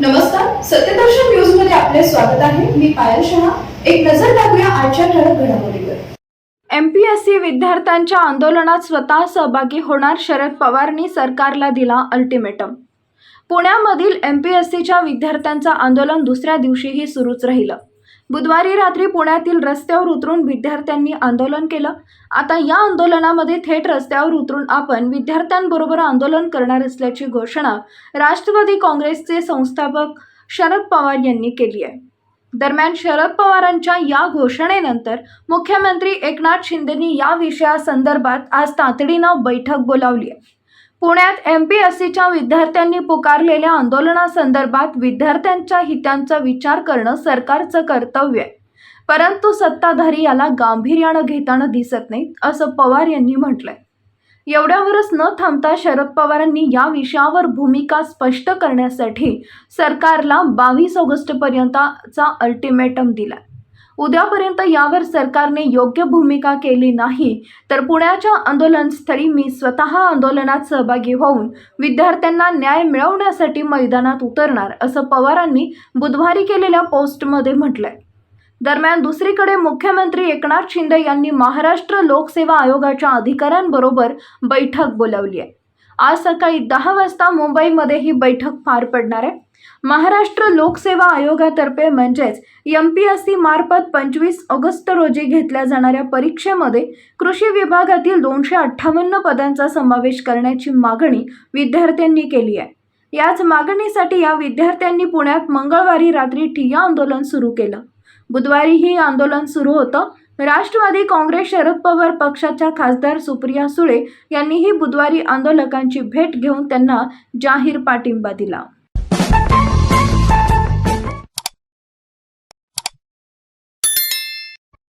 नमस्कार सत्यदर्शन न्यूजमध्ये आपले स्वागत आहे. मी पायल शहा. एक नजर टाकूया आजच्या ठळक घडामोडीवर. एमपीएससी विद्यार्थ्यांच्या आंदोलनात स्वतः सहभागी होणार शरद पवारनी सरकारला दिला अल्टिमेटम पुण्यामधील एमपीएससीच्या विद्यार्थ्यांचं आंदोलन दुसऱ्या दिवशीही सुरूच राहिलं. बुधवारी रात्री पुण्यातील रस्त्यावर उतरून विद्यार्थ्यांनी आंदोलन केलं. आता या आंदोलनामध्ये थेट रस्त्यावर उतरून आपण विद्यार्थ्यांबरोबर आंदोलन करणार असल्याची घोषणा राष्ट्रवादी काँग्रेसचे संस्थापक शरद पवार यांनी केली आहे. दरम्यान शरद पवारांच्या या घोषणेनंतर मुख्यमंत्री एकनाथ शिंदेनी या विषयासंदर्भात आज तातडीनं बैठक बोलावली आहे. पुण्यात एम पी एस सीच्या विद्यार्थ्यांनी पुकारलेल्या आंदोलनासंदर्भात विद्यार्थ्यांच्या हितांचा विचार करणं सरकारचं कर्तव्य आहे. परंतु सत्ताधारी याला गांभीर्यानं घेताना दिसत नाहीत असं पवार यांनी म्हटलंय. एवढ्यावरच न थांबता शरद पवारांनी या विषयावर भूमिका स्पष्ट करण्यासाठी सरकारला बावीस ऑगस्टपर्यंतचा अल्टिमेटम दिला उद्यापर्यंत यावर सरकारने योग्य भूमिका केली नाही. तर पुण्याच्या आंदोलनस्थळी मी स्वतः आंदोलनात सहभागी होऊन विद्यार्थ्यांना न्याय मिळवण्यासाठी मैदानात उतरणार असं पवारांनी बुधवारी केलेल्या पोस्टमध्ये म्हटलंय. दरम्यान दुसरीकडे मुख्यमंत्री एकनाथ शिंदे यांनी महाराष्ट्र लोकसेवा आयोगाच्या अधिकाऱ्यांबरोबर बैठक बोलावली आहे. आज सकाळी दहा वाजता मुंबईमध्ये ही बैठक पार पडणार आहे. महाराष्ट्र लोकसेवा आयोगातर्फे म्हणजेच एम पी एस सी मार्फत पंचवीस ऑगस्ट रोजी घेतल्या जाणाऱ्या परीक्षेमध्ये कृषी विभागातील दोनशे अठ्ठावन्न पदांचा समावेश करण्याची मागणी विद्यार्थ्यांनी केली आहे. याच मागणीसाठी या विद्यार्थ्यांनी पुण्यात मंगळवारी रात्री ठिय्या आंदोलन सुरू केलं. बुधवारी ही आंदोलन सुरू होतं. राष्ट्रवादी काँग्रेस शरद पवार पक्षाच्या खासदार सुप्रिया सुळे यांनीही बुधवारी आंदोलकांची भेट घेऊन त्यांना जाहीर पाठिंबा दिला.